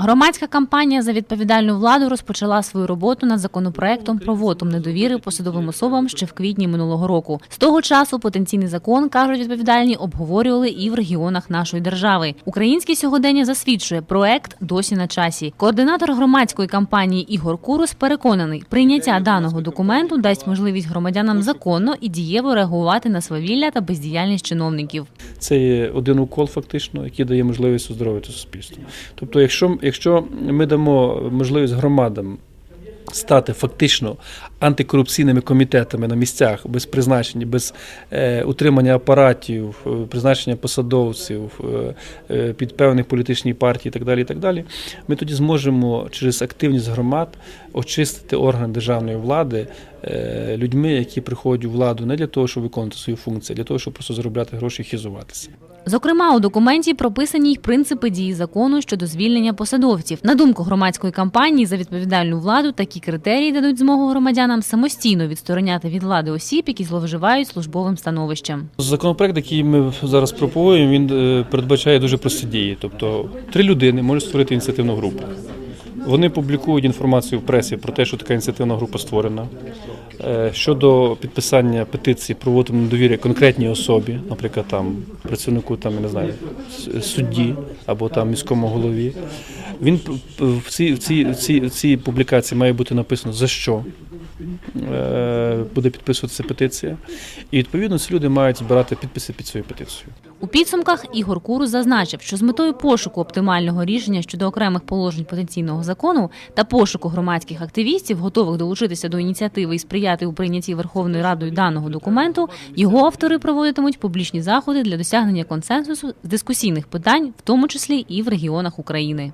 Громадська кампанія за відповідальну владу розпочала свою роботу над законопроектом про вотум недовіри посадовим особам ще в квітні минулого року. З того часу потенційний закон кажуть відповідальні обговорювали і в регіонах нашої держави. Українське сьогодення засвідчує проект досі на часі. Координатор громадської кампанії Ігор Курус переконаний, прийняття даного документу дасть можливість громадянам законно і дієво реагувати на свавілля та бездіяльність чиновників. Це є один укол, фактично, який дає можливість оздоровити суспільство. Тобто, якщо, якщо ми дамо можливість громадам стати фактично антикорупційними комітетами на місцях без призначення, без е, утримання апаратів, е, призначення посадовців е, е, під певних політичні партії і так далі, і так далі, ми тоді зможемо через активність громад очистити органи державної влади людьми, які приходять у владу не для того, щоб виконувати свої функції, а для того, щоб просто заробляти гроші і хізуватися. Зокрема, у документі прописані й принципи дії закону щодо звільнення посадовців. На думку громадської кампанії за відповідальну владу, такі критерії дадуть змогу громадянам самостійно відстороняти від влади осіб, які зловживають службовим становищем. Законопроект, який ми зараз пропонуємо, він е, передбачає дуже прості дії. Тобто три людини можуть створити ініціативну групу. Вони публікують інформацію в пресі про те, що така ініціативна група створена. Е, Щодо підписання петиції про вотум недовіри конкретній особі, наприклад, там працівнику там, я не знаю, судді або там міському голові. Він в цій, в цій, в цій, в цій публікації має бути написано за що буде підписуватися петиція. І відповідно ці люди мають збирати підписи під свою петицію. У підсумках Ігор Курус зазначив, що з метою пошуку оптимального рішення щодо окремих положень потенційного закону та пошуку громадських активістів, готових долучитися до ініціативи і сприяти у прийнятті Верховною Радою даного документу, його автори проводитимуть публічні заходи для досягнення консенсусу з дискусійних питань, в тому числі і в регіонах України.